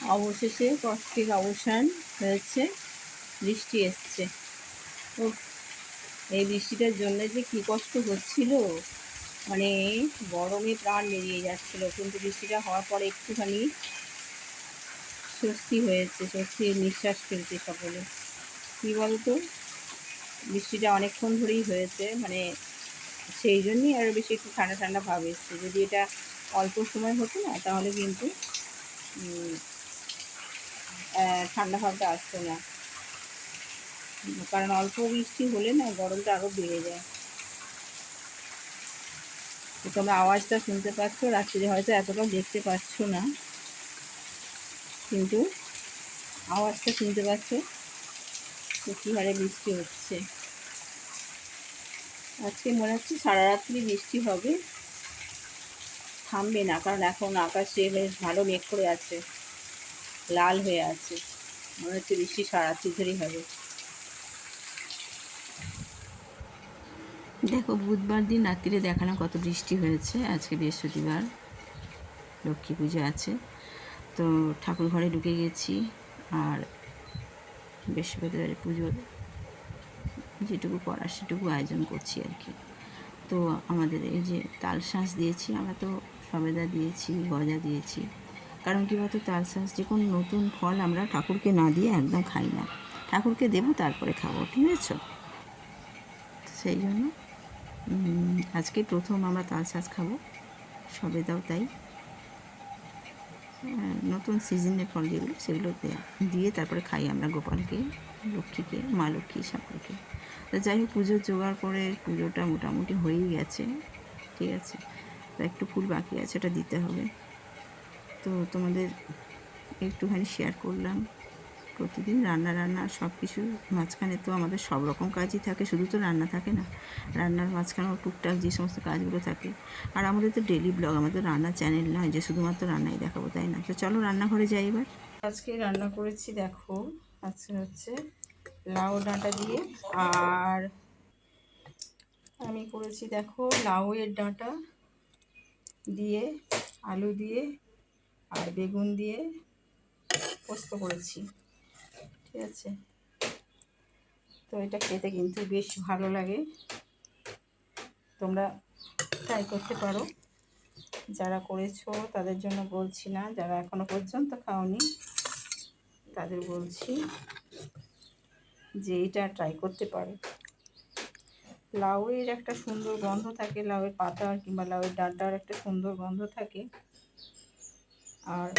অবশেষে কষ্টের অবসান হয়েছে, বৃষ্টি এসছে। ও এই বৃষ্টিটার জন্য যে কী কষ্ট হচ্ছিল। মানে গরমে প্রাণ বেরিয়ে যাচ্ছিল, কিন্তু বৃষ্টিটা হওয়ার পরে একটুখানি স্বস্তি হয়েছে, স্বস্তির নিঃশ্বাস ফেলছে সকলে। কী বলতো? বৃষ্টিটা অনেকক্ষণ ধরেই হয়েছে মানে সেই জন্যই আরও বেশি একটু ঠান্ডা ঠান্ডা ভাব এসছে। যদি এটা অল্প সময় হতো না, তাহলে কিন্তু ঠান্ডা ভাবটা আসতো না। কারণ অল্প বৃষ্টি হলে না গরমটা আরও বেড়ে যায়। তো তোমরা আওয়াজটা শুনতে পাচ্ছ, রাত্রিরে হয়তো এতটা দেখতে পাচ্ছ না। কিন্তু আওয়াজটা শুনতে পাচ্ছ কী হারে বৃষ্টি হচ্ছে। আজকে মনে হচ্ছে সারা রাত্রি বৃষ্টি হবে। থামবে না, কারণ এখন আকাশে বেশ ভালো মেঘ করে আছে। লাল হয়ে আছে। মনে হচ্ছে বৃষ্টি সারা ধরেই হবে। দেখো, বুধবার দিন রাত্রিরে দেখালাম কত বৃষ্টি হয়েছে। আজকে বৃহস্পতিবার লক্ষ্মী পুজো আছে। তো ঠাকুর ঘরে ঢুকে গেছি আর বৃহস্পতিবারে পুজোর যেটুকু করার সেটুকু আয়োজন করছি আর কি। তো আমাদের এই যে তাল শাঁস দিয়েছি, আমরা তো সবেদা দিয়েছি, গজা দিয়েছি। কারণ কী বলতো তাল শাঁস যে কোনো নতুন ফল আমরা ঠাকুরকে না দিয়ে একদম খাই না। ঠাকুরকে দেবো তারপরে খাব ঠিক আছে? সেই জন্য আজকে প্রথম আমরা তাল শাঁস খাব। সবে দাও তাই। আহ, নতুন সিজনের ফল যেগুলো সেগুলো দিয়ে তারপরে খাই আমরা গোপালকে লক্ষ্মীকে মা লক্ষ্মী সকলকে তো যাই হোক পুজোর জোগাড় করে পুজোটা মোটামুটি হয়েই গেছে ঠিক আছে? তো একটু ফুল বাকি আছে ওটা দিতে হবে। তো তোমাদের একটুখানি শেয়ার করলাম। প্রতিদিন রান্না রান্না সব কিছু মাঝখানে তো আমাদের সব রকম কাজই থাকে, শুধু তো রান্না থাকে না। রান্নার মাঝখানেও টুকটাক যে সমস্ত কাজগুলো থাকে। আর আমাদের তো ডেলি ব্লগ আমাদের রান্না চ্যানেল নয় যে শুধুমাত্র রান্নাই দেখাবো, তাই না? তো চলো রান্নাঘরে যাই এবার। আজকে রান্না করেছি, দেখো, আজকে হচ্ছে লাউ ডাঁটা দিয়ে। আর আমি করেছি, দেখো, লাউয়ের ডাঁটা দিয়ে, আলু দিয়ে আর বেগুন দিয়ে পোস্ত করেছি। ঠিক আছে? তো এটা খেতে কিন্তু বেশ ভালো লাগে। তোমরা ট্রাই করতে পারো। যারা করেছ, তাদের জন্য বলছি না। যারা এখনও পর্যন্ত খাওনি, তাদের বলছি যে এটা ট্রাই করতে পারো। লাউয়ের একটা সুন্দর গন্ধ থাকে, লাউয়ের পাতা কিংবা লাউয়ের ডাঁটার একটা সুন্দর গন্ধ থাকে। আর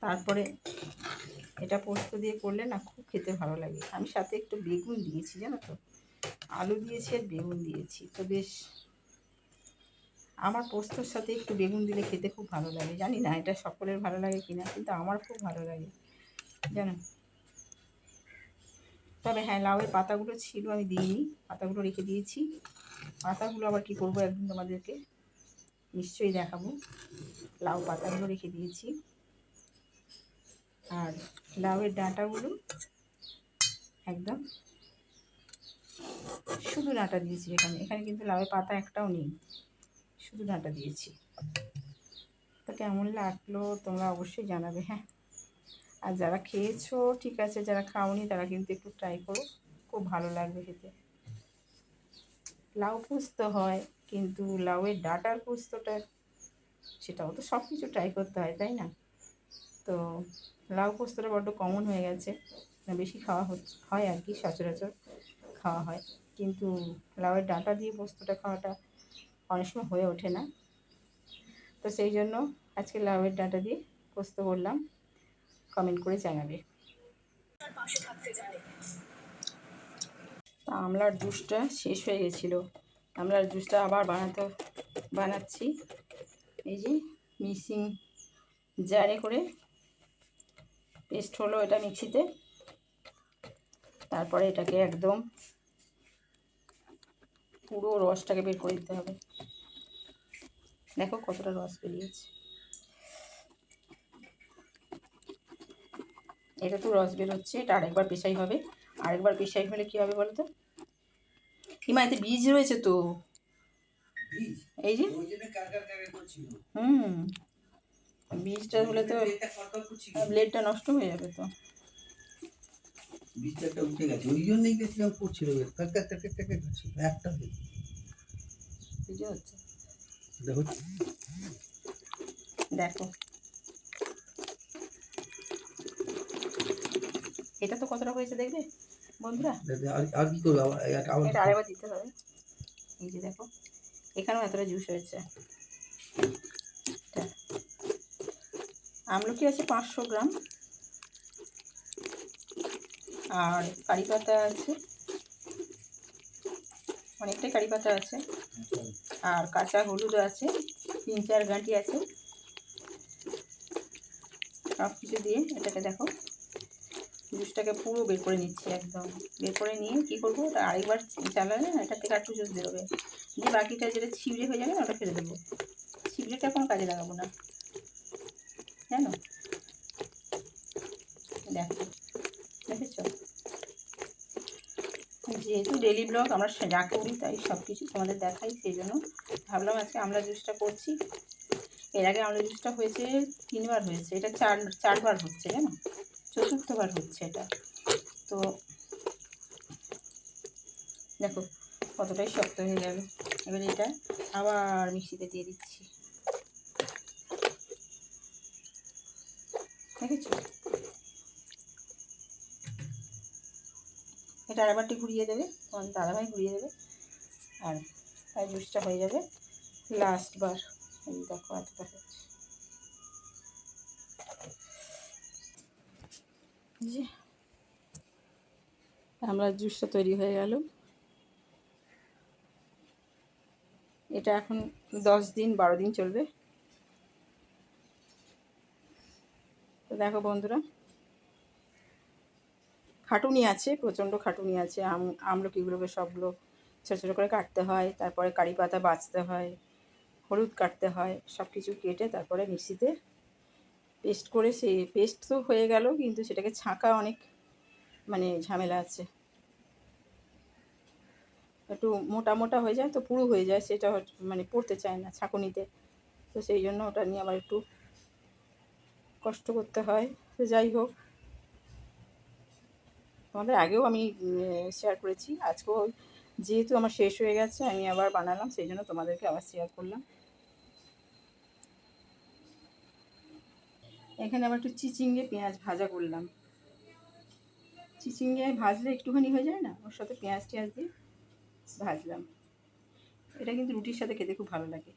তারপরে এটা পোস্ত দিয়ে করলে না খুব খেতে ভালো লাগে। আমি সাথে একটু বেগুন দিয়েছি, জানো তো? আলু দিয়েছি আর বেগুন দিয়েছি। তো বেশ, আমার পোস্তর সাথে একটু বেগুন দিলে খেতে খুব ভালো লাগে। জানি না এটা সকলের ভালো লাগে কিনা, কিন্তু আমার খুব ভালো লাগে। জানো? তবে হ্যাঁ লাউয়ের পাতাগুলো ছিল, আমি দিইনি। পাতাগুলো রেখে দিয়েছি। পাতাগুলো আবার কি করব একদিন তোমাদেরকে? নিশ্চয়ই দেখাবো। লাউ পাতাগুলো রেখে দিয়েছি। আর লাউয়ের ডাঁটাগুলো একদম শুধু ডাঁটা দিয়েছি এখানে। এখানে কিন্তু লাউয়ের পাতা একটাও নেই, শুধু ডাঁটা দিয়েছি। তো কেমন লাগল তোমরা অবশ্যই জানাবে হ্যাঁ। আর যারা খেয়েছো, ঠিক আছে, যারা খাওনি তারা কিন্তু একটু ট্রাই করো, খুব ভালো লাগবে খেতে। লাউ পুস্ত হয়। কিন্তু লাউয়ের ডাটার পোস্তটা, সেটাও তো সব কিছু ট্রাই করতে হয়, তাই না? তো লাউ পোস্তটা বড্ড কমন হয়ে গেছে। বেশি খাওয়া হয় আর কি, সচরাচর খাওয়া হয়। কিন্তু লাউয়ের ডাঁটা দিয়ে পোস্তটা খাওয়াটা অনেক সময় হয়ে ওঠে না। তো সেই জন্য আজকে লাউয়ের ডাঁটা দিয়ে পোস্ত করলাম। কমেন্ট করে জানাবে। আমলার জুসটা শেষ হয়ে গেছিল। আমলার জুসটা আবার বানাতে, বানাচ্ছি। এই যে মিক্সিং জারে করে পেস্ট হলো এটা মিক্সিতে। তারপরে এটাকে একদম পুরো রসটাকে বের করে দিতে হবে। দেখো কতটা রস বেরিয়েছে। এটা তো রস বেরোচ্ছে, এটা আরেকবার পেশাই হবে। আরেকবার পেশাই হলে কী হবে বলো তো কিমা এতে বীজ রয়েছে তো। এই যে? হুম। বীজটা হলে তো ব্লেডটা করছিল। ব্লেডটা নষ্ট হয়ে যাবে তো। বীজটা উঠে গেছে। ওই জন্যই গেছিলাম করছিল একটা দেখো। এটা তো কতটা হয়েছে দেখবে বন্ধুরা? আর আর কি করব? এটা আরেকবার দিতে হবে। এই যে দেখো এখানেও এতটা জুস হয়েছে। আমলকি আছে পাঁচশো গ্রাম। আর কারি পাতা আছে। অনেকটাই কারি পাতা আছে। আর কাঁচা হলুদ আছে। তিন চার গাঁটি আছে। সব কিছু দিয়ে এটাকে দেখো। জুসটাকে পুরো বের করে নিচ্ছি একদম। বের করে নিয়ে কী করব? ওটা আরেকবার চালালে না এটা থেকে একটু জুস বেরোবে। দিয়ে বাকিটা যেটা ছিবড়ে হয়ে যাবে না, ওটা ফেলে দেবো। ছিবড়েটা কোনো কাজে লাগাবো না। জানো? দেখো, দেখেছ? যেহেতু ডেলি ব্লগ আমরা যা করি তাই সব কিছু তোমাদের দেখাই, সেই জন্য ভাবলাম আজকে আমরা জুসটা করছি। এর আগে আমলা জুসটা হয়েছে তিনবার হয়েছে, এটা চার চারবার হচ্ছে, জানো? চতুর্থবার হচ্ছে এটা। তো দেখো কতটাই শক্ত হয়ে যাবে এবার এটা আবার মিক্সিতে দিয়ে দিচ্ছি। দেখেছ? এটা আরেকবারটি ঘুরিয়ে দেবে। তোমার দাদাভাই ঘুরিয়ে দেবে। আর তাই জুসটা হয়ে যাবে। লাস্ট বার। এই দেখো এতটা হচ্ছে। যে আমরা জুসটা তৈরি হয়ে গেল। এটা এখন দশ দিন, বারো দিন চলবে। তো দেখো বন্ধুরা, খাটুনি আছে, প্রচণ্ড খাটুনি আছে। আম আমলকিগুলোকে সবগুলো ছোটো ছোটো করে কাটতে হয়, তারপরে কারি পাতা বাছতে হয়, হলুদ কাটতে হয় সব কিছু কেটে তারপরে মিক্সিতে পেস্ট করে সেই পেস্ট তো হয়ে গেল, কিন্তু সেটাকে ছাঁকা অনেক মানে ঝামেলা আছে। একটু মোটা মোটা হয়ে যায় তো পুরু হয়ে যায়, সেটা মানে পড়তে চায় না ছাঁকুনিতে। তো সেই জন্য ওটা নিয়ে আবার একটু কষ্ট করতে হয়। তো যাই হোক। তোমাদের আগেও আমি শেয়ার করেছি। আজকেও যেহেতু আমার শেষ হয়ে গেছে, আমি আবার বানালাম, সেই জন্য তোমাদেরকে আবার শেয়ার করলাম। এখানে আবার একটু চিচিঙ্গে পেঁয়াজ ভাজা করলাম। চিচিঙ্গে ভাজলে একটুখানি হয়ে যায় না? ওর সাথে পেঁয়াজ টেঁয়াজ দিয়ে ভাজলাম। এটা কিন্তু রুটির সাথে খেতে খুব ভালো লাগে।